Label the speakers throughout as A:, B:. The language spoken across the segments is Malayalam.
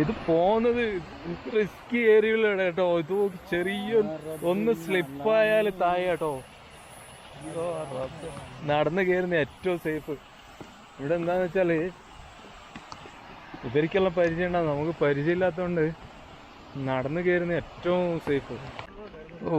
A: ഇത് പോകുന്നത് റിസ്കി ഏരിയയിലാണ് കേട്ടോ. ഇത് ചെറിയ ഒന്ന് സ്ലിപ്പായാൽ താഴെ കേട്ടോ. നടന്നു കയറുന്ന ഏറ്റവും സേഫ് ഇവിടെ എന്താന്ന് വെച്ചാൽ ഇവർക്കുള്ള പരിചയം ഉണ്ടാവും നമുക്ക് പരിചയമില്ലാത്തതുകൊണ്ട് നടന്നു കയറുന്ന ഏറ്റവും സേഫ് ഓ.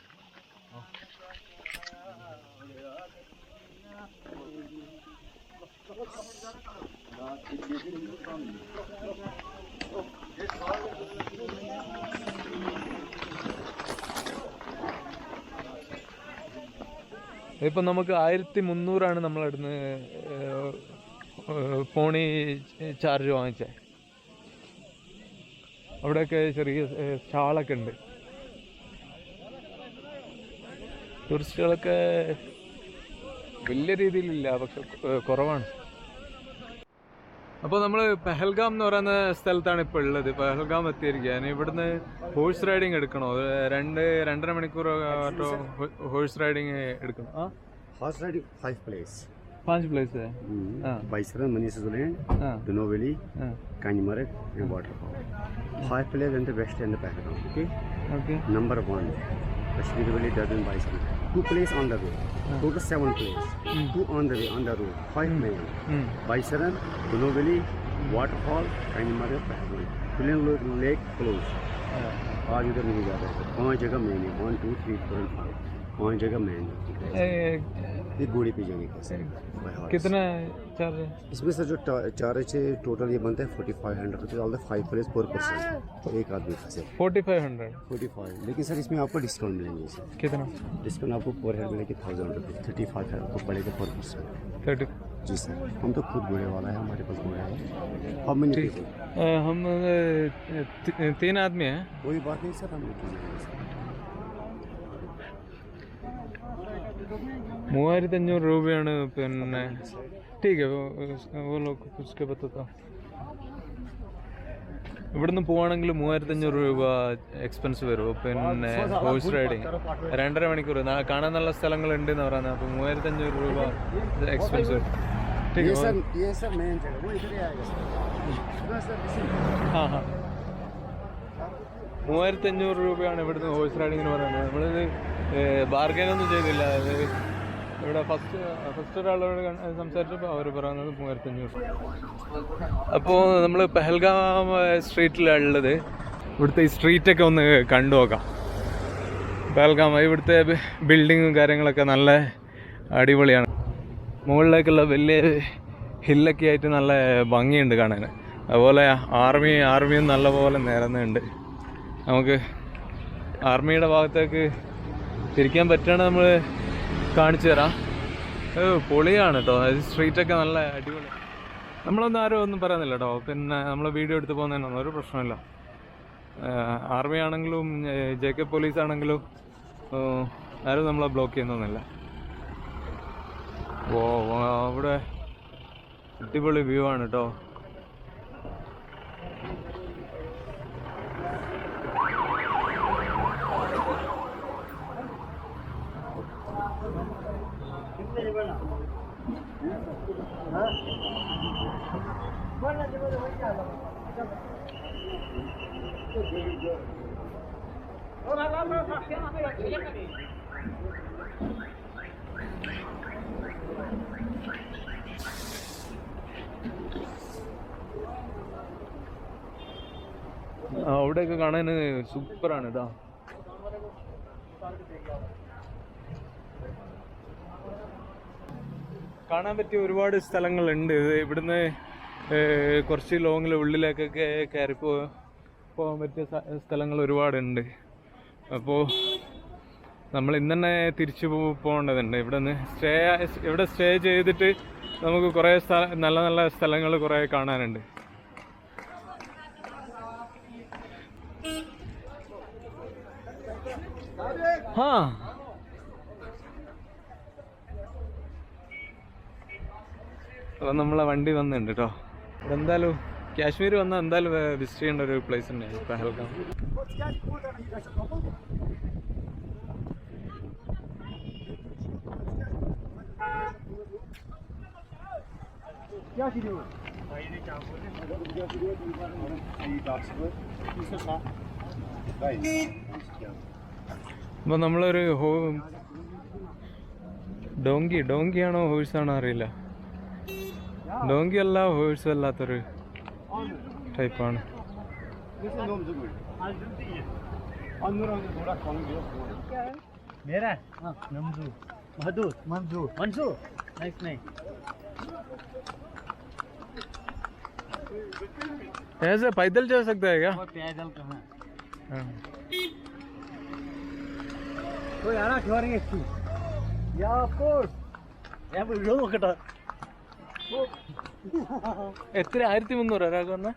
A: ഇപ്പം നമുക്ക് ആയിരത്തി മുന്നൂറാണ് നമ്മളവിടുന്ന് ഫോണി ചാർജ് വാങ്ങിച്ചത് അവിടെയൊക്കെ ചെറിയ സ്റ്റാളൊക്കെ ഉണ്ട്. ടൂറിസ്റ്റുകളൊക്കെ വലിയ രീതിയിലില്ല പക്ഷെ കുറവാണ്. അപ്പോൾ നമ്മൾ പെഹൽഗാം എന്ന് പറയുന്ന സ്ഥലത്താണ് ഇപ്പോൾ ഉള്ളത് പെഹൽഗാം എത്തിയിരിക്കുകയാണ് ഇവിടുന്ന് ഹോഴ്സ് റൈഡിങ് എടുക്കണോ ഒരു രണ്ട് രണ്ടര മണിക്കൂർ ആട്ടോ ഹോഴ്സ് റൈഡിങ് എടുക്കണം ആ
B: हॉर्स राइडिंग फाइव प्लेस
A: पांच प्लेस है हाँ।
B: बाइसरन मनीष लैंड
A: हाँ
B: दुनो वैली
A: हाँ
B: Kanimarg and waterfall five place in the west and the Pahalgam okay
A: okay
B: number one Kashmir valley dozen two place on the road total seven place two on the way on the road
A: five
B: मे बाईसरन दोनोवेली वाटरफॉल एंड मारे लेक क्लोज आज उधर नहीं जा रहे पाँच जगह मैंने one two three four five पाँच जगह मैंने घोड़े पे जाने का सर
A: कितना चार्ज है?
B: इसमें सर जो चार्ज है टोटल ये बनता है forty five hundred all the five place पर पर्सन एक आदमी का sir
A: forty five hundred
B: forty five लेकिन सर इसमें आपको डिस्काउंट मिलेंगे सर।
A: कितना?
B: डिस्काउंट आपको पर हेड मिलेगी थाउज़ेंड रुपीज़ थर्टी फाइव आपको पड़ेगा पर पर्सन
A: थर्टी
B: जी सर। हम तो खुद घोड़े वाला है हमारे पास घोड़ा है। हम।
A: हम तीन आदमी हैं।
B: कोई बात नहीं सर हम
A: മൂവായിരത്തി അഞ്ഞൂറ് രൂപയാണ് പിന്നെ ടീക്ക് കുസ്ക്കെ ഇവിടുന്ന് പോവാണെങ്കിൽ മൂവായിരത്തി അഞ്ഞൂറ് രൂപ എക്സ്പെൻസ് വരും. പിന്നെ ഹോഴ്സ് റൈഡിങ് രണ്ടര മണിക്കൂർ. കാണാൻ നല്ല സ്ഥലങ്ങളുണ്ട് എന്ന് പറയുന്നത്. അപ്പൊ മൂവായിരത്തി അഞ്ഞൂറ് രൂപ എക്സ്പെൻസ് വരും. ആ ഹാ മൂവായിരത്തി അഞ്ഞൂറ് രൂപയാണ് ഇവിടുന്ന് ഹോഴ്സ് റൈഡിങ്ങിന് പറയുന്നത്. നമ്മളിത് ബാർഗൈനൊന്നും ചെയ്തില്ല. അത് ഇവിടെ ഫസ്റ്റ് ഫസ്റ്റ് ഒരാളോട് സംസാരിച്ചപ്പോൾ അവർ പറയുന്നത് മൂവായിരത്തി അഞ്ഞൂറ് അപ്പോൾ നമ്മൾ പെഹൽഗാം സ്ട്രീറ്റിലാണ് ഉള്ളത്. ഇവിടുത്തെ ഈ സ്ട്രീറ്റൊക്കെ ഒന്ന് കണ്ടു നോക്കാം. പെഹൽഗാം ഇവിടുത്തെ ബിൽഡിങ്ങും കാര്യങ്ങളൊക്കെ നല്ല അടിപൊളിയാണ്. മുകളിലേക്കുള്ള വലിയ ഹില്ലൊക്കെ ആയിട്ട് നല്ല ഭംഗിയുണ്ട് കാണാൻ അതുപോലെ ആർമി ആർമിയും നല്ലപോലെ നിരന്നുണ്ട്. നമുക്ക് ആർമിയുടെ ഭാഗത്തേക്ക് തിരിക്കാൻ പറ്റുകയാണെങ്കിൽ നമ്മൾ കാണിച്ചു തരാം. പൊളിയാണ് കേട്ടോ സ്ട്രീറ്റൊക്കെ നല്ല അടിപൊളി. നമ്മളൊന്നും ആരും ഒന്നും പറയുന്നില്ല കേട്ടോ പിന്നെ നമ്മൾ വീഡിയോ എടുത്ത് പോകുന്നതിനൊന്നും ഒരു പ്രശ്നമില്ല. ആർമി ആണെങ്കിലും ജെ കെ പോലീസ് ആണെങ്കിലും ആരും നമ്മളെ ബ്ലോക്ക് ചെയ്യുന്നൊന്നുമില്ല. ഓ, അവിടെ അടിപൊളി വ്യൂ ആണ് കേട്ടോ അവിടെയൊക്കെ കാണാൻ സൂപ്പറാണ് കേട്ടോ കാണാൻ പറ്റിയ ഒരുപാട് സ്ഥലങ്ങളുണ്ട്. ഇത് ഇവിടുന്ന് കുറച്ച് ലോങ്ങിൽ ഉള്ളിലേക്കൊക്കെ കയറി പോകാൻ പറ്റിയ സ്ഥ- സ്ഥലങ്ങൾ ഒരുപാടുണ്ട്. അപ്പോൾ നമ്മൾ ഇന്ന് തന്നെ തിരിച്ചു പോകേണ്ടതുണ്ട്. ഇവിടെ നിന്ന് സ്റ്റേ ഇവിടെ സ്റ്റേ ചെയ്തിട്ട് നമുക്ക് കുറേ സ്ഥല നല്ല നല്ല സ്ഥലങ്ങൾ കുറേ കാണാനുണ്ട്. ആ അപ്പം നമ്മളെ വണ്ടി വന്നിട്ടുണ്ട് കേട്ടോ എന്തായാലും കാശ്മീർ വന്നാൽ എന്തായാലും വിസിറ്റ് ചെയ്യേണ്ട ഒരു പ്ലേസ് ഉണ്ട് പഹൽഗാം. അപ്പൊ നമ്മളൊരു ഹോ ഡോങ്കി ഡോങ്കിയാണോ ഹോഴ്സാണോ അറിയില്ല. ಡೊಂಗಿಯಲ್ಲ ಹೋಯ್ಸಲ್ಲ ತರು ಟೈಪಾಣ
C: मेरा? हाँ। नमजू मधु मंजू। मंजू। नाइस नहीं
A: ऐसे पैदल जा सकता है क्या?
C: पैदल कहाँ तो यार छोड़ है या पोस्ट या बुझो कटा
A: എത്ര? ആയിരത്തി മുന്നൂറ് ഒരാൾക്ക് വന്ന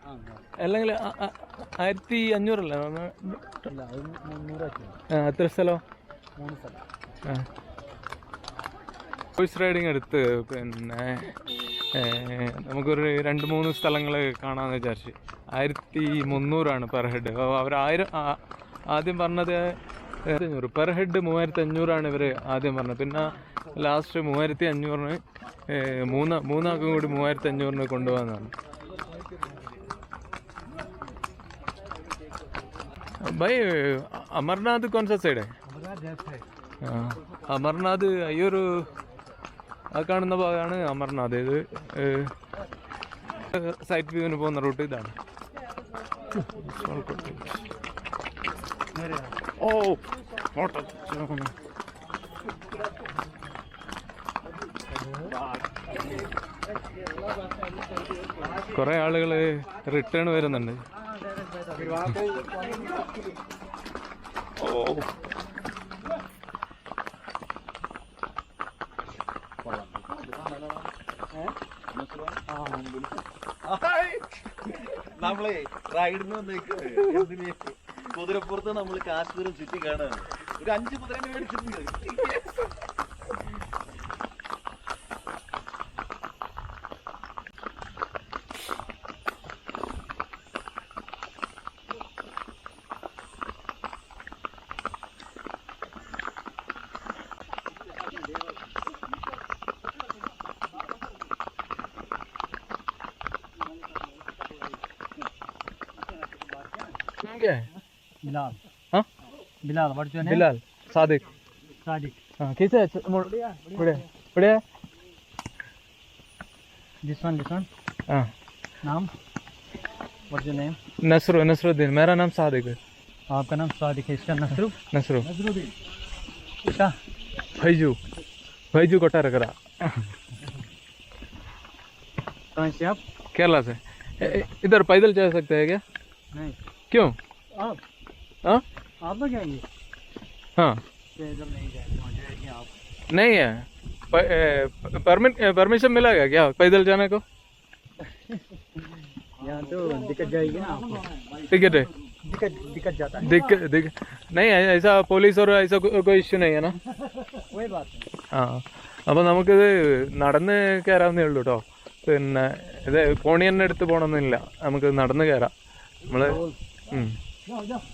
A: അല്ലെങ്കിൽ ആ- ആ- ആയിരത്തി അഞ്ഞൂറല്ലേ?
C: ഇല്ല
A: എത്ര സ്ഥലം? ഹോഴ്സ് റൈഡിങ് എടുത്ത് പിന്നെ നമുക്കൊരു രണ്ട് മൂന്ന് സ്ഥലങ്ങൾ കാണാമെന്ന് വിചാരിച്ച്. ആയിരത്തി മുന്നൂറാണ് പെർ ഹെഡ്. അവർ ആയിരം ആദ്യം പറഞ്ഞത് അഞ്ഞൂറ് പെർ ഹെഡ് മൂവായിരത്തി അഞ്ഞൂറാണ് ഇവർ ആദ്യം പറഞ്ഞത് പിന്നെ ലാസ്റ്റ് മൂവായിരത്തി അഞ്ഞൂറിന് ഏ, മൂന്ന് മൂന്നാൾക്കും കൂടി മൂവായിരത്തി അഞ്ഞൂറിന് കൊണ്ടുപോകാന്നാണ് ഭായ് അമർനാഥ് കോൺസ സൈഡ്
C: हमारा देश है
A: ആ, അമർനാഥ് ഈ ഒരു ആ കാണുന്ന ഭാഗമാണ് അമർനാഥ് ഇത് സൈറ്റ് വ്യൂവിന് പോകുന്ന റൂട്ട് ഇതാണ്
C: मेरे
A: ഓ കുറെ ആളുകൾ റിട്ടേൺ വരുന്നുണ്ട്. ഓ
D: നമ്മളെ റൈഡിന് വന്നേക്ക്. എന്തിന്? കുതിരപ്പുറത്ത് നമ്മൾ കാശ്മീരം ചുറ്റി കാണാണ് ഒരു അഞ്ച് കുതിര മേടിച്ചിട്ടുണ്ട്
A: Okay.
C: बिलाल।
A: हाँ?
C: Bilal what's your name
A: Bilal Sadiq.
C: Sadiq.
A: हाँ कैसे है? बढ़िया बढ़िया।
C: दिस वन दिस वन
A: हाँ।
C: नाम? What's your name?
A: Nasru Nasruddin. मेरा नाम सादिक है।
C: आपका नाम सादिक है इसका नसरू
A: नसरू
C: नसरुद्दीन। इसका
A: फैजू। फैजू कोटारकरा।
C: कहाँ से आप?
A: केरला से। इधर पैदल जा सकते हैं क्या?
C: नहीं।
A: क्यों?
C: आप तो जाएंगे
A: हाँ
C: पैदल नहीं जाएंगे वहाँ जाएंगे आप
A: नहीं है परमिट परमिशन मिलेगा क्या पैदल जाने को
C: यहाँ तो दिक्कत जाएगी ना आपको
A: टिकट है
C: दिक्कत दिक्कत जाता है
A: दिक्कत दिक नहीं है ऐसा पुलिस और ऐसा को- कोई इश्यू नहीं है ना
C: कोई बात नहीं
A: ആ അപ്പോൾ നമുക്കിത് നടന്ന് കയറാവുന്നേ ഉള്ളൂ കേട്ടോ പിന്നെ ഇത് കോണിയന്നെ എടുത്ത് പോകണമെന്നില്ല നമുക്ക് നടന്ന് കയറാം നമ്മൾ
C: जाओ जाओ हम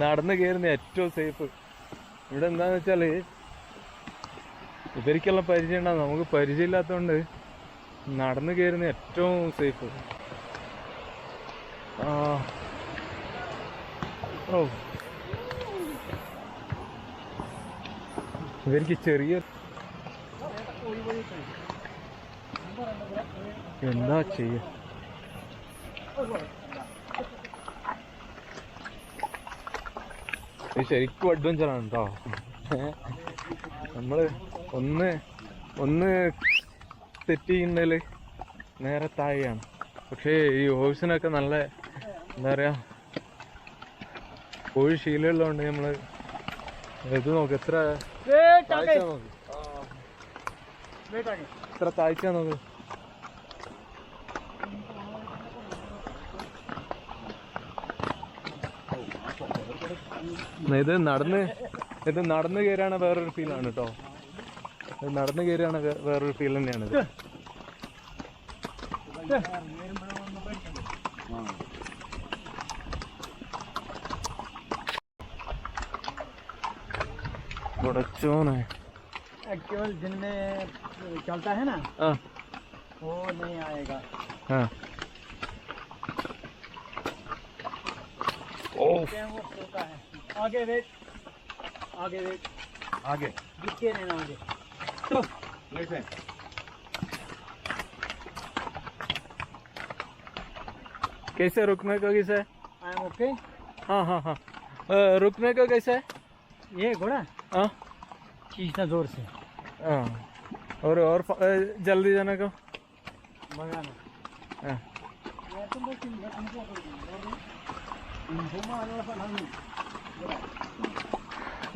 A: നടന്ന് കയറുന്ന ഏറ്റവും സേഫ് ഇവിടെ എന്താന്ന് വെച്ചാൽ ഇവർക്കുള്ള പരിചയം ഉണ്ടാവും നമുക്ക് പരിചയം ഇല്ലാത്തോണ്ട് നടന്നു കയറുന്ന ഏറ്റവും സേഫ് ഓ. ഇവർക്ക് ചെറിയ എന്താ ചെയ്യ? ശരിക്കും അഡ്വഞ്ചർ ആണ് കേട്ടോ നമ്മൾ ഒന്ന് ഒന്ന് തെറ്റ് നേരെ താഴെയാണ്. പക്ഷേ ഈ ഹോഴ്സിനൊക്കെ നല്ല എന്താ പറയാ കോഴി ശീലമുള്ളതുകൊണ്ട് നമ്മൾ ഇത് നോക്ക് എത്ര താഴ്ച നോക്ക്. എത്ര താഴ്ച നോക്ക്. ഇത് നടന്ന് ഇത് നടന്ന് കയറിയാണ് വേറൊരു ഫീലാണ് കേട്ടോ ഇത് നടന്ന് കയറിയാണ് വേ- വേറൊരു ഫീൽ തന്നെയാണ് ഇത് ഉടച്ചോനെ
C: केवल दिन में चलता है ना
A: ആ
C: वो नहीं आएगा
A: ആ ഓ
C: क्या वो सोता है आगे वेट आगे वेट
D: ആകെ
C: दिखे नहीं ना आगे।
A: कैसे रुकने का कैसे? है
C: आई एम ओके
A: हाँ हाँ। हाँ रुकने का कैसे? है
C: ये घोड़ा?
A: हाँ।
C: खींचना ज़ोर से।
A: हाँ। और और जल्दी जाने का?
C: भगाना।
A: हाँ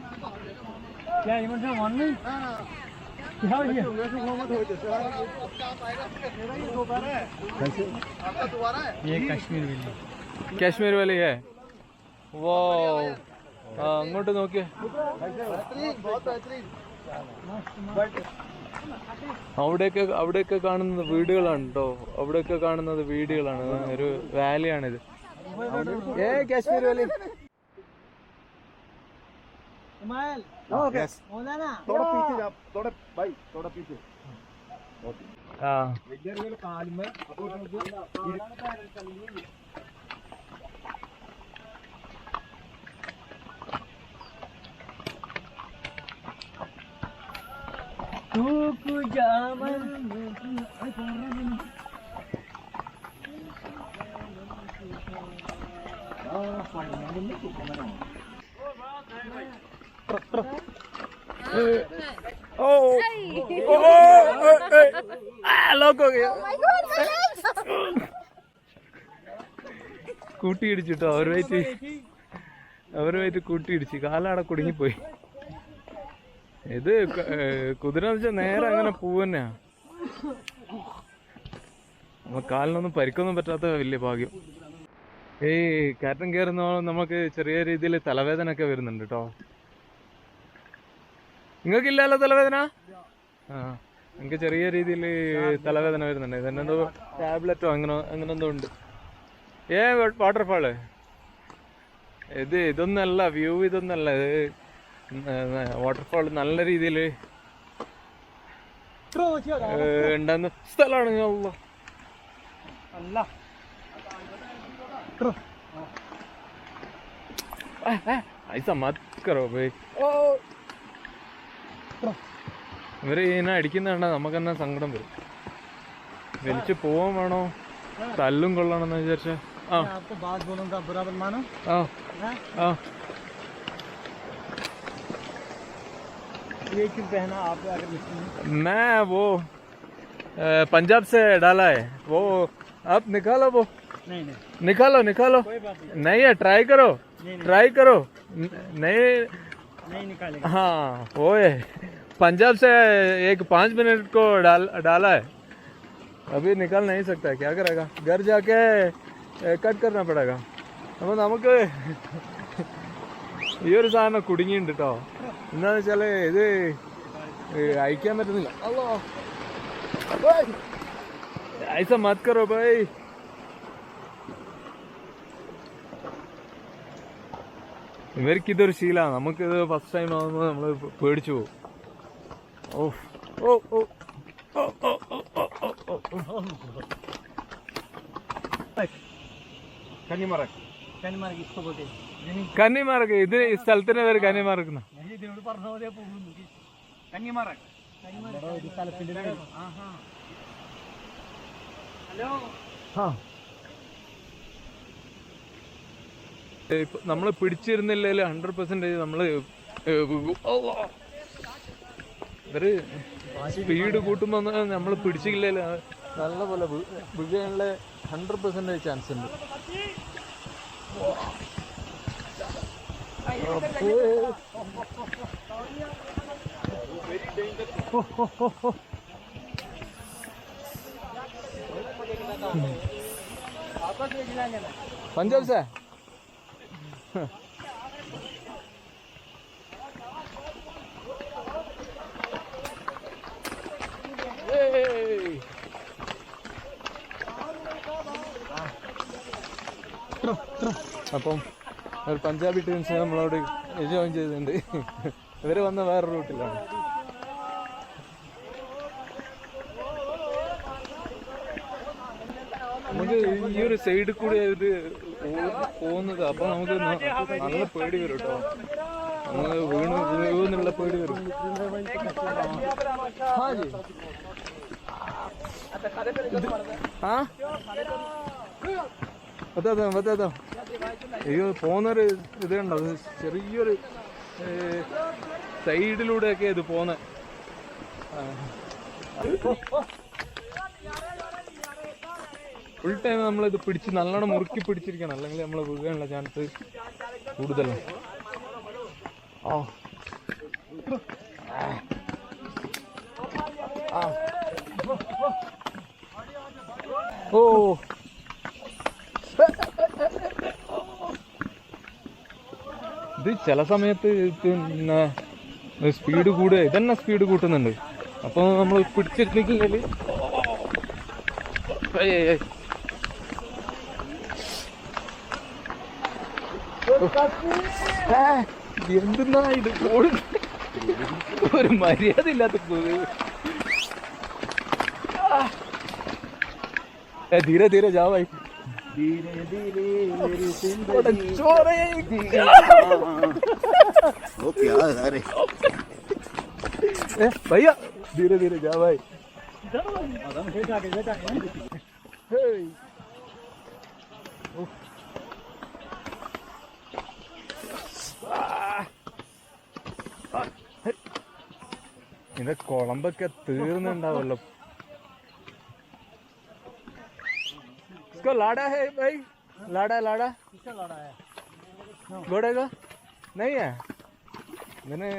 C: ना इवन पे यात्रा क्या है क्या इवन से वन नहीं क्या हो गया ये कश्मीर विल्ली
A: കാശ്മീർ വാലി ഹേ വോ ആ അങ്ങോട്ട് നോക്കിയേ അവിടെയൊക്കെ അവിടെയൊക്കെ കാണുന്നത് വീടുകളാണ് കേട്ടോ അവിടെയൊക്കെ കാണുന്നത് വീടുകളാണ് ഒരു വാലിയാണിത് ഏ കാശ്മീർ വാലി
C: इमाइल
D: ओके
C: बोला ना
D: थोड़ा पीछे जा थोड़ा भाई थोड़ा पीछे
A: ओके
D: हाँ इधर वेल काल में
C: तूकु जामन आ फाइनल में कुछ मना
A: ओ ओ ലോക്ക് കൂട്ടിയിടിച്ചിട്ടോ അവരുമായിട്ട് അവരുമായിട്ട് കൂട്ടിയിടിച്ച് കാലാടെ കുടുങ്ങിപ്പോയി. ഇത് കുതിര എന്ന് വെച്ചാൽ നേരെ അങ്ങനെ പോവന്നെയാ നമ്മ കാലിനൊന്നും പരിക്കൊന്നും പറ്റാത്ത വലിയ ഭാഗ്യം. ഈ കയറ്റം കയറുന്ന നമുക്ക് ചെറിയ രീതിയിൽ തലവേദന ഒക്കെ വരുന്നുണ്ട് കേട്ടോ നിങ്ങൾക്കില്ലല്ലോ തലവേദന ആ എനിക്ക് ചെറിയ രീതിയിൽ തലവേദന വരുന്നുണ്ട് ഇതെന്തോ ടാബ്ലറ്റോ അങ്ങനെ അങ്ങനെ എന്തോ ഉണ്ട് ഏ വാട്ടർഫാള് ഇത് ഇതൊന്നല്ല വ്യൂ ഇതൊന്നല്ല ഇത് വാട്ടർഫാൾ നല്ല രീതിയിൽ ഉണ്ടാകുന്ന സ്ഥലമാണ് അള്ളാ
C: अल्लाह
A: ऐसा मत करो भाई ഇവര് ഇങ്ങനെ അടിക്കുന്ന നമുക്ക് തന്നെ സങ്കടം വരും വലിച്ചു പോവാൻ വേണോ തല്ലും കൊള്ളണമെന്ന് വിചാരിച്ച ആ
C: मैं आपको बात बोलूंगा बुरा मत मानो
A: ആ
C: हाँ?
A: ആ
C: ये क्यों पहना आप अगर मुस्लिम
A: मैं वो अ, पंजाब से डाला है वो आप निकालो वो
C: नहीं नहीं
A: निकालो निकालो
C: कोई बात नहीं
A: नहीं है ट्राई करो
C: नहीं नहीं
A: ट्राई करो न- नहीं
C: नहीं निकालेगा
A: हाँ वो है पंजाब से एक पाँच मिनट को डाल डाला है अभी निकाल नहीं सकता क्या करेगा घर जाके കട്ട് करना पड़ेगा അപ്പോൾ നമുക്ക് ഈ ഒരു സാധനം കുടുങ്ങിയിട്ടുണ്ട് കേട്ടോ എന്താന്ന് വെച്ചാൽ ഇത് ഏ, അയക്കാൻ പറ്റുന്നില്ല അല്ലോ ऐसा मत करो भाई ഇവർക്ക് ഇതൊരു ശീലമാണ് നമുക്കിത് ഫസ്റ്റ് ടൈം ആകുമ്പോൾ നമ്മൾ പേടിച്ചു പോകും Of. Oh, oh. Oh, oh, oh, oh, oh, oh,
B: oh.
C: കന്നിമറക്ക് കന്നിമറക്ക് ഇഷ്ടപ്പെട്ടു
A: കന്നിമാർക്ക് ഇത് ഈ സ്ഥലത്തിന്റെ പേര്
C: കന്നിമാർക്ക്
A: നമ്മൾ പിടിച്ചിരുന്നില്ല ഹൺഡ്രഡ് പെർസെന്റേജ് നമ്മൾ ഇവർ സ്പീഡ് കൂട്ടുമ്പോ നമ്മൾ പിടിച്ചില്ലല്ലോ നല്ല പോലെ വിജയങ്ങളെ ഹൺഡ്രഡ് പെർസെന്റ് ചാൻസ് ഉണ്ട്. പഞ്ചാബ് സാർ അപ്പം ഒരു പഞ്ചാബി ടീംസ് നമ്മളോട് ജോയിൻ ചെയ്തിട്ടുണ്ട്. ഇവർ വന്ന വേറെ റൂട്ടിലാണ് നമുക്ക് ഈ ഒരു സൈഡിൽ കൂടി ഇത് പോകുന്നത് അപ്പൊ നമുക്ക് നല്ല പേടി വരും കേട്ടോ. നമ്മൾ വീണ് വീഴുന്നുള്ള പേടി വരും. പത്താത്തോ പത്താത്തോ അയ്യോ പോകുന്നൊരു ഇതേ ഉണ്ടോ ചെറിയൊരു സൈഡിലൂടെയൊക്കെ ഇത് പോകുന്നത് ഫുൾ ടൈം നമ്മളിത് പിടിച്ച് നല്ലോണം മുറുക്കി പിടിച്ചിരിക്കണം. അല്ലെങ്കിൽ നമ്മൾ വീഴാനുള്ള ചാൻസ് കൂടുതലാണ്. ഓ ആ. ഓ. ഇത് ചില സമയത്ത് പിന്നെ സ്പീഡ് കൂടുക ഇതന്നെ സ്പീഡ് കൂട്ടുന്നുണ്ട്. അപ്പൊ നമ്മൾ പിടിച്ചിട്ടില്ലെങ്കിൽ എന്തെന്നാ ഇത്? ഒരു മര്യാദ ഇല്ലാത്ത धीरे धीरे जाओ भाई
B: धीरे धीरे वो क्या है
A: अरे भैया धीरे धीरे जाओ भाई പിന്നെ കുളമ്പൊക്കെ തീർന്നുണ്ടാവല്ലോ देखो लाड़ा है भाई। लाड़ा लाड़ा। किसका लाड़ा है घोड़े का? नहीं है? मैंने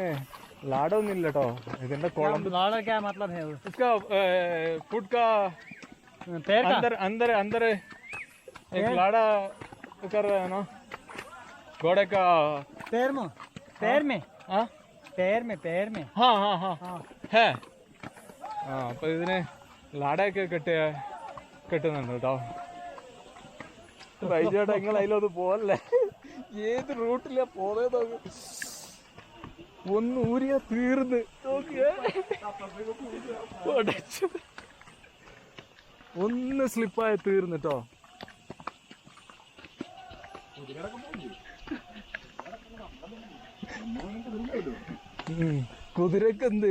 A: लाड़ो नहीं लटाओ इधर कोलम।
C: लाड़ा क्या मतलब है
A: इसका फुट का
C: पैर का?
A: अंदर अंदर अंदर एक लाड़ा कर रहा है ना। घोड़े का।
C: पैर में? पैर में?
A: हाँ? हाँ?
C: पैर में पैर में?
A: हाँ, हाँ हाँ
C: हाँ।
A: है। हाँ। पर इसने लाड़ा के कटे कटे ना लटाओ റൈജോടെ നിങ്ങൾ അതിലൊന്ന് പോകല്ലേ ഏത് റൂട്ടിലാ പോയത് ഒന്ന് ഊരിയ തീർന്ന്. ഒന്ന് സ്ലിപ്പായ തീർന്നിട്ടോ. കുതിരക്കെന്ത്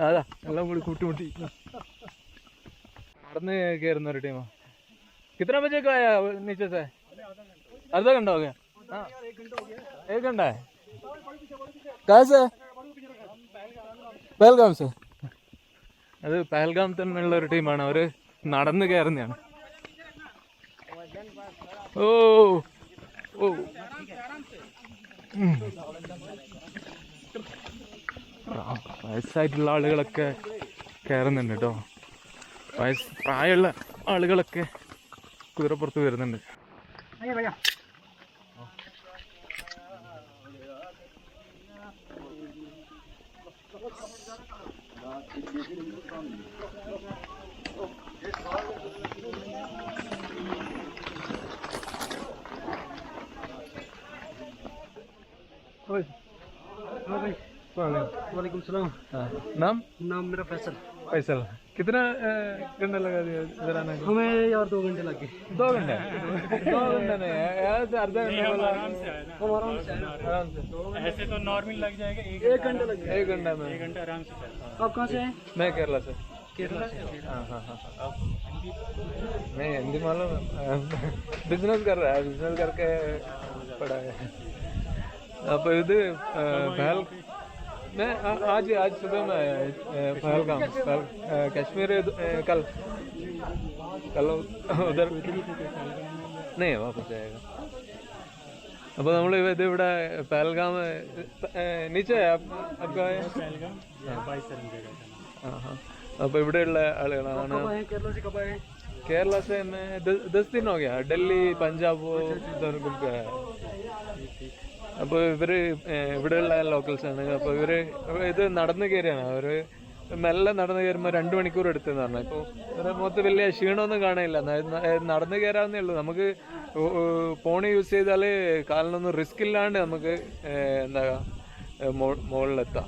A: അതാ എല്ലാം കൂടി കൂട്ടുമുട്ടി നടന്ന് കയറുന്ന ഒരു ടീമാ कितना बजे का आया नीचे से आधा घंटा हो गया हाँ एक घंटा है कहाँ से പഹൽഗാം സർ അത് പഹൽഗാം തന്നെയുള്ള ഒരു ടീമാണ് അവര് നടന്ന് കയറുന്നതാണ് ഓ ഓ ഉം. ആ, വയസ്സായിട്ടുള്ള ആളുകളൊക്കെ കയറുന്നുണ്ട് കേട്ടോ വയസ്സ് പ്രായമുള്ള ആളുകളൊക്കെ കുതിരപ്പുറത്ത് വരുന്നുണ്ട്
C: Oi. Oi. Oi. वालेकुम सलाम।
A: हाँ। नाम?
C: नाम मेरा फैसल।
A: फैसल। कितना घंटा लगा दिया जरा ना
C: हमें यार दो घंटे लगे।
A: दो घंटे? दो घंटे नहीं यार से आधा घंटा
C: आराम से आराम से
A: आराम से।
E: ऐसे तो नॉर्मल लग जाएगा एक
C: घंटा लग जाएगा।
A: एक घंटा में।
E: एक घंटा आराम से
C: आप कहाँ से हैं?
A: मैं केरला से।
C: केरला से?
A: हाँ हाँ हाँ, हाँ। नहीं हिंदी मालूम बिज़नेस कर रहा है बिज़नेस करके पढ़ा है। आप इधर पहल मैं आ- आज आज सुबह में आया है, अ, पहलगाम पहल, अ, कश्मीर अ, कल कल उधर नहीं वापस जाएगा അപ്പോൾ നമ്മൾ ഇത് ഇവിടെ പഹൽഗാം നീച്ച आपका है? हाँ हाँ അപ്പോൾ ഇവിടെയുള്ള ആളുകളാണ്
C: कब आए केरला से कब आए
A: केरला से मैं दस दस दिन हो गया दिल्ली पंजाब वो उधर घूम के आया അപ്പോൾ ഏഹ്, ഇവിടെയുള്ള ലോക്കൽസ് ആണ്. അപ്പോൾ ഇവർ ഇത് നടന്നു കയറിയാണ് അവർ മെല്ലെ നടന്നു കയറുമ്പോൾ രണ്ട് മണിക്കൂർ എടുത്തെന്ന് പറഞ്ഞു. ഇപ്പോൾ ഇവരെ മുഖത്ത് വലിയ ക്ഷീണമൊന്നും കാണില്ല നടന്നു കയറാവുന്നേ ഉള്ളൂ. നമുക്ക് ഫോൺ യൂസ് ചെയ്താൽ കാലിനൊന്നും റിസ്ക് ഇല്ലാണ്ട് നമുക്ക് എന്താ മുകളിലെത്താം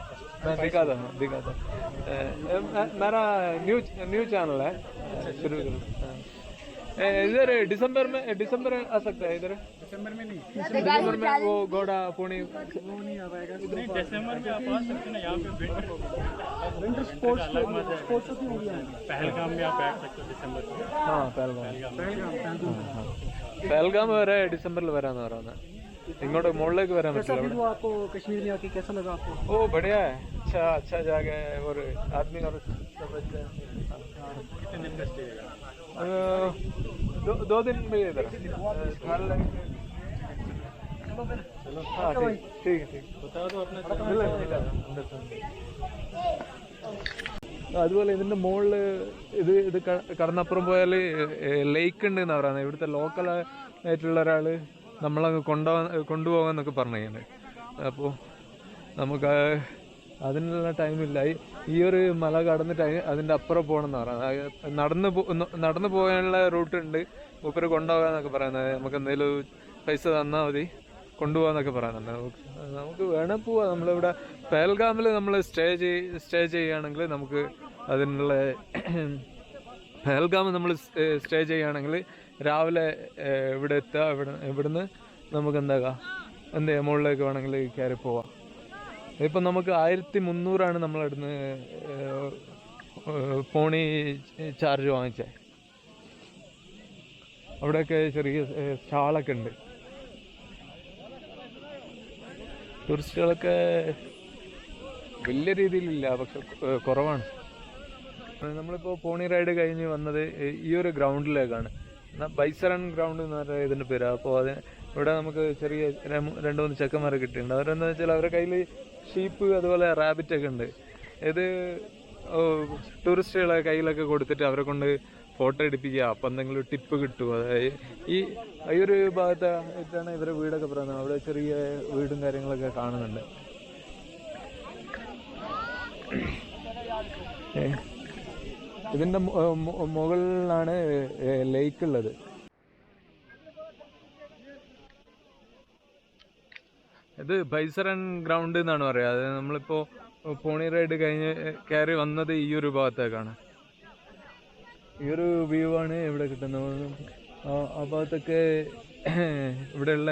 A: मैं दिखा था दिखा था ए, ए, मे- मेरा न्यू न्यू चैनल है शुरू करो हाँ। ए, इधर दिसंबर में दिसंबर में आ सकता है इधर
E: दिसंबर में नहीं
A: दिसंबर में वो घोड़ा पुणे
E: नहीं दिसंबर में आप आ सकते हैं ना यहाँ पे विंटर विंटर स्पोर्ट्स अलग मजा है पहलगाम में आप बैठ सकते हो दिसंबर में
A: हाँ पहलगाम पहलगाम വരെ ഡിസംബറിൽ വരാന്ന് പറയുന്നത് ഇങ്ങോട്ട് മുകളിലേക്ക് വരാൻ
C: कैसा
A: പറ്റില്ല
C: फील हुआ आपको कश्मीर में आके कैसा लगा आपको
A: ओ बढ़िया है अच्छा अच्छा जगह है और आदमी और सब अच्छा है।
E: कितने दिन का स्टे है
A: अ, दो दो दिन में इधर ख्याल रखें। हाँ ठीक ठीक है, ठीक
E: बता दो अपना
A: ഇല്ല, ഇല്ല, ഉണ്ട്, ഉണ്ട്. അതുപോലെ ഇതിന്റെ മുകളിൽ ഇത് ഇത് ക- കടന്നപ്പുറം പോയാൽ ലേക്ക് ഉണ്ട് എന്നാ പറയുന്നത് ഇവിടുത്തെ ലോക്കൽ ആയിട്ടുള്ള ഒരാള് നമ്മളങ്ങ് കൊണ്ടുപോകാൻ കൊണ്ടുപോകാമെന്നൊക്കെ പറഞ്ഞു കഴിഞ്ഞാൽ അപ്പോൾ നമുക്ക് അതിനുള്ള ടൈമില്ല. ഈ- ഒരു മല കടന്നിട്ട് അതിന്റെ അപ്പുറം പോകണം എന്ന് പറയുന്നത് നടന്ന് നടന്ന് പോകാനുള്ള റൂട്ട് ഉണ്ട് മൂപ്പര് കൊണ്ടുപോകാന്നൊക്കെ പറയുന്നത്. നമുക്ക് എന്തെങ്കിലും പൈസ തന്നാൽ മതി. കൊണ്ടുപോകാന്നൊക്കെ പറയുന്നുണ്ട്. നമുക്ക് നമുക്ക് വേണേൽ പോവാം. നമ്മളിവിടെ പേൽഗാമിൽ നമ്മൾ സ്റ്റേ ചെയ് സ്റ്റേ ചെയ്യുകയാണെങ്കിൽ നമുക്ക് അതിനുള്ള പേൽഗാം നമ്മൾ സ്റ്റേ ചെയ്യുകയാണെങ്കിൽ രാവിലെ ഇവിടെ എത്തുക ഇവിടെ ഇവിടുന്ന് നമുക്ക് എന്താക്കാം എന്ത് ചെയ്യാം മുകളിലേക്ക് വേണമെങ്കിൽ കയറി പോവാം. ഇപ്പം നമുക്ക് ആയിരത്തി മുന്നൂറാണ് നമ്മളിവിടുന്ന് പോണി ചാർജ് വാങ്ങിച്ചത് അവിടെയൊക്കെ ചെറിയ സ്റ്റാളൊക്കെ ഉണ്ട്. ടൂറിസ്റ്റുകളൊക്കെ വലിയ രീതിയിലില്ല പക്ഷെ കുറവാണ്. നമ്മളിപ്പോൾ പോണി റൈഡ് കഴിഞ്ഞ് വന്നത് ഈ- ഒരു ഗ്രൗണ്ടിലേക്കാണ്. ബൈസറൺ ഗ്രൗണ്ട് എന്ന് പറഞ്ഞ ഇതിന്റെ പേര്. അപ്പോൾ അത് ഇവിടെ നമുക്ക് ചെറിയ രണ്ട് മൂന്ന് ചെക്കന്മാരെ കിട്ടിയിട്ടുണ്ട്. അവരെന്താ വെച്ചാൽ അവരുടെ കയ്യിൽ ഷീപ്പ് അതുപോലെ റാബിറ്റ് ഒക്കെ ഉണ്ട്. ഇത് ടൂറിസ്റ്റുകളെ കയ്യിലൊക്കെ കൊടുത്തിട്ട് അവരെ കൊണ്ട് ഫോട്ടോ എടുപ്പിക്കുക. അപ്പം എന്തെങ്കിലും ടിപ്പ് കിട്ടും അതായത് ഈ ഈ ഒരു ഭാഗത്തായിട്ടാണ് ഇവരെ വീടൊക്കെ പറയുന്നത്. അവിടെ ചെറിയ വീടും കാര്യങ്ങളൊക്കെ കാണുന്നുണ്ട്. ഇതിന്റെ മുകളിലാണ് ലേക്ക് ഉള്ളത്. ഇത് ബൈസറൻ ഗ്രൗണ്ട് എന്നാണ് പറയുക. അത് നമ്മളിപ്പോ പോണി റൈഡ് കഴിഞ്ഞ് കയറി വന്നത് ഈ ഒരു ഭാഗത്തേക്കാണ്. ഈ ഒരു വ്യൂ ആണ് ഇവിടെ കിട്ടുന്നത്. ആ ഭാഗത്തൊക്കെ ഇവിടെയുള്ള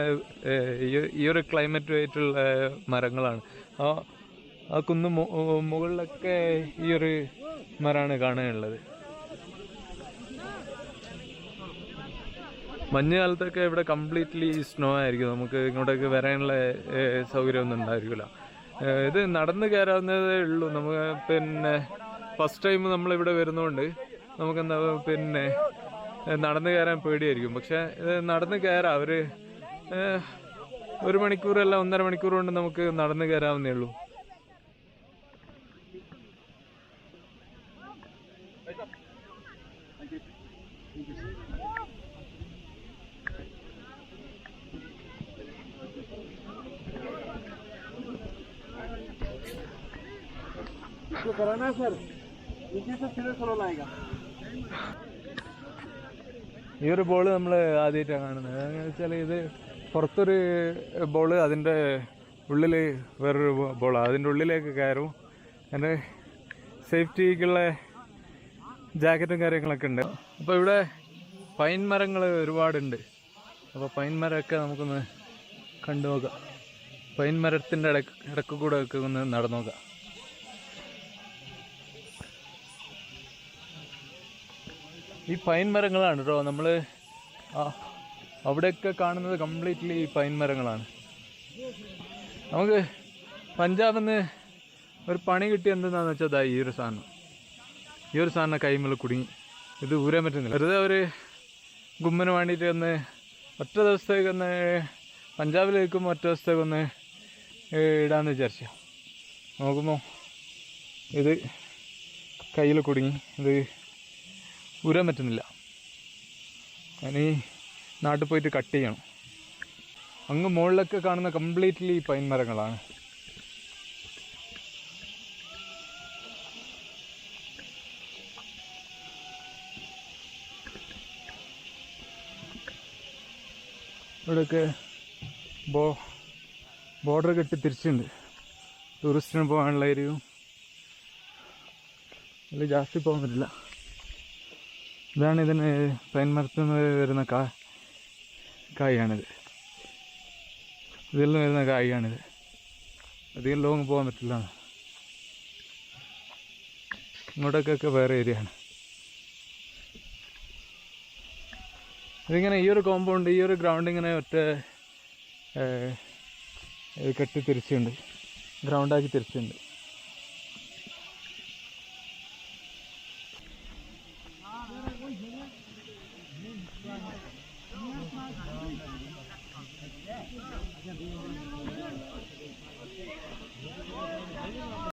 A: ഈ ഒരു- ഈ ഒരു ക്ലൈമറ്റ് ആയിട്ടുള്ള മരങ്ങളാണ്. ആ ആ കുന്ന് മുകളിലൊക്കെ ഈ ഒരു മരമാണ് കാണാനുള്ളത്. മഞ്ഞ് കാലത്തൊക്കെ ഇവിടെ കംപ്ലീറ്റ്ലി സ്നോ ആയിരിക്കും. നമുക്ക് ഇങ്ങോട്ടേക്ക് വരാനുള്ള സൗകര്യമൊന്നും ഉണ്ടായിരിക്കില്ല. ഇത് നടന്നു കയറാവുന്നതേ ഉള്ളൂ. നമുക്ക് പിന്നെ ഫസ്റ്റ് ടൈം നമ്മളിവിടെ വരുന്നതുകൊണ്ട് നമുക്കെന്താ പിന്നെ നടന്നു കയറാൻ പേടിയായിരിക്കും. പക്ഷെ ഇത് നടന്ന് കയറാം. ഒരു ഒരു മണിക്കൂറല്ല ഒന്നര മണിക്കൂർ കൊണ്ട് നമുക്ക് നടന്നു കയറാവുന്നേ ഉള്ളൂ.
C: कराना है सर नीचे से सीधे स्लो लाएगा
A: ഈ ഒരു ബോൾ നമ്മൾ ആദ്യമായിട്ടാണ് കാണുന്നത് എന്ന് വെച്ചാൽ ഇത് പുറത്തൊരു ബോൾ അതിൻ്റെ ഉള്ളിൽ വേറൊരു ബോളാണ് അതിൻ്റെ ഉള്ളിലേക്ക് കയറും അതിൻ്റെ സേഫ്റ്റിക്കുള്ള ജാക്കറ്റും കാര്യങ്ങളൊക്കെ ഉണ്ട് അപ്പോൾ ഇവിടെ പൈൻ മരങ്ങൾ ഒരുപാടുണ്ട് അപ്പോൾ പൈൻ മരമൊക്കെ നമുക്കൊന്ന് കണ്ടു നോക്കാം പൈൻ മരത്തിൻ്റെ ഇടക്ക് ഇടക്ക് കൂടെ ഒക്കെ ഒന്ന് നടന്നു നോക്കാം ഈ പൈൻ മരങ്ങളാണ് കേട്ടോ നമ്മൾ അവിടെയൊക്കെ കാണുന്നത് കംപ്ലീറ്റ്ലി ഈ പൈൻ മരങ്ങളാണ്. നമുക്ക് പഞ്ചാബിൽ നിന്ന് ഒരു പണി കിട്ടി എന്തെന്നാന്ന് വെച്ചാൽ ദാ ഈ ഒരു സാധനം. ഈ ഒരു സാധനം കൈമേൽ കുടുങ്ങി. ഇത് ഊരാൻ പറ്റുന്നില്ല. വെറുതെ ഒരു ഗുമ്മന് വേണ്ടിയിട്ട് ഒന്ന് ഒറ്റ ദിവസത്തേക്ക് ഒന്ന് പഞ്ചാബിൽ നിൽക്കുമ്പോൾ ഒറ്റ ദിവസത്തേക്ക് ഒന്ന് ഇടാമെന്ന് വിചാരിച്ച. നോക്കുമ്പോൾ ഇത് കയ്യിൽ കുടുങ്ങി. ഇത് ഊരാൻ പറ്റുന്നില്ല. ഞാനീ നാട്ടിൽ പോയിട്ട് കട്ട് ചെയ്യണം. അങ്ങ് മുകളിലൊക്കെ കാണുന്ന കംപ്ലീറ്റ്ലി പൈൻ മരങ്ങളാണ്. ഇവിടെയൊക്കെ ബോ ബോർഡർ കെട്ടി തിരിച്ചുണ്ട് ടൂറിസ്റ്റിന് പോകാനുള്ള ഏരിയയും അതിൽ ജാസ്തി പോകാൻ പറ്റില്ല. ഇതാണ് ഇതിന് പൈൻ മരത്തിൽ നിന്ന് വരുന്ന കാ കായാണിത് ഇതിൽ നിന്ന് വരുന്ന കായാണിത് അധികം ലോങ് പോകാൻ പറ്റില്ല. ഇങ്ങോട്ടേക്കൊക്കെ വേറെ ഏരിയ ആണ് ഇതിങ്ങനെ ഈ ഒരു കോമ്പൗണ്ട് ഈ ഒരു ഗ്രൗണ്ട് ഇങ്ങനെ ഒറ്റ കെട്ടി തിരിച്ചുണ്ട് ഗ്രൗണ്ടാക്കി തിരിച്ചുണ്ട്